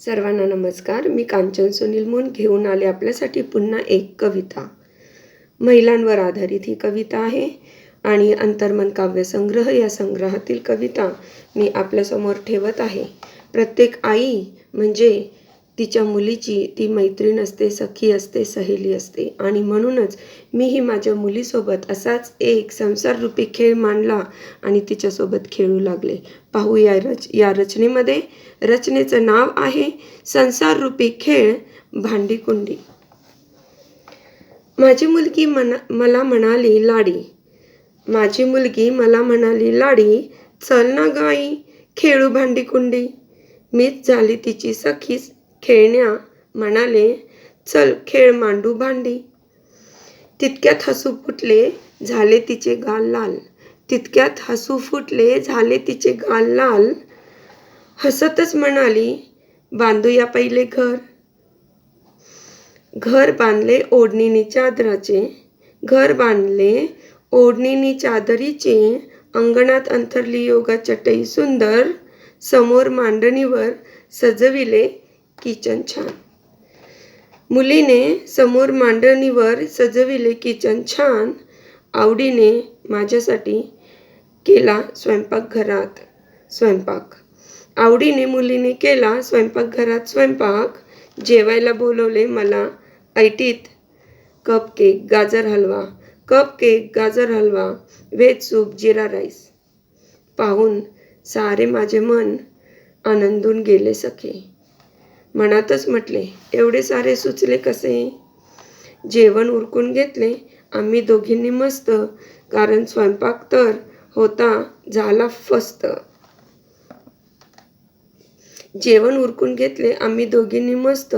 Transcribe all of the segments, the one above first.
सर्वांना नमस्कार. मी कांचन सुनील मुन घेऊन आले आपल्यासाठी पुन्हा एक कविता. महिलांवर आधारित ही कविता आहे आणि अंतर्मन काव्यसंग्रह या संग्रहातील कविता मी आपल्यासमोर ठेवत आहे. प्रत्येक आई म्हणजे तिच्या मुलीची ती मैत्रीण असते सखी असते सहेली असते. आणि म्हणूनच मीही माझ्या मुलीसोबत असाच एक संसाररूपी खेळ मांडला आणि तिच्यासोबत खेळू लागले. पाहू या रच या रचनेमध्ये. रचनेचं नाव आहे संसाररूपी खेळ भांडीकुंडी. माझी मुलगी मना मला म्हणाली लाडी माझी मुलगी मला म्हणाली लाडी चल ना गाई खेळू भांडीकुंडी. मीच झाली तिची सखीच खेळण्या म्हणाले चल खेळ मांडू भांडी. तितक्यात हसू फुटले झाले तिचे गाल लाल. तितक्यात हसू फुटले झाले तिचे गाल लाल. हसतच म्हणाली बांधूया पहिले घर. घर बांधले ओढणीनी चादराचे घर बांधले ओढणीनी चादरीचे अंगणात अंथरली योगा चटई सुंदर समोर मांडणीवर सजविले किचन छान. मुलीने समोर मांडणीवर सजविले किचन छान. आवडीने माझ्यासाठी केला स्वयंपाकघरात स्वयंपाक. आवडीने मुलीने केला स्वयंपाकघरात स्वयंपाक. जेवायला बोलवले मला ऐटीत. कप केक गाजर हलवा. कप केक गाजर halwa. Veg soup jeera rice. पाहून सारे माझे मन आनंदून गेले सखे. मनातच म्हटले एवढे सारे सुचले कसे? जेवण उरकून घेतले. आम्ही दोघींनी मस्त कारण स्वयंपाक तर होता झाला फस्त. जेवण उरकून घेतले आम्ही दोघींनी मस्त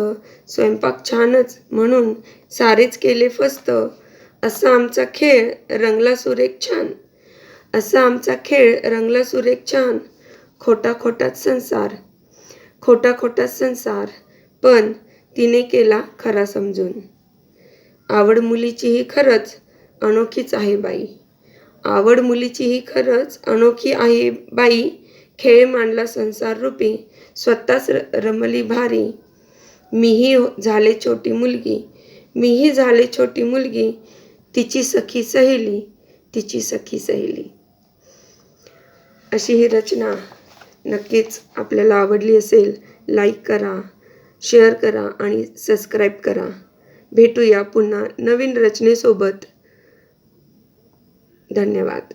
स्वयंपाक छानच म्हणून सारेच केले फस्त. असा आमचा खेळ रंगला सुरेख छान. असा आमचा खेळ रंगला सुरेख छान. खोटा खोटाच संसार. खोटा खोटा संसार पण तिने केला खरा समजून. आवड मुलीची ही खरंच अनोखीच आहे बाई. आवड मुलीची ही खरंच अनोखी आहे बाई. खेळ मांडला संसार रूपी स्वतःच र- रमली भारी. मीही हो- झाले छोटी मुलगी. मीही झाले छोटी मुलगी. तिची सखी सहेली तिची सखी सहेली. अशी ही रचना नक्कीच आपल्याला आवडली असेल लाईक करा शेअर करा आणि सबस्क्राईब करा. भेटूया पुन्हा नवीन रचनेसोबत. धन्यवाद.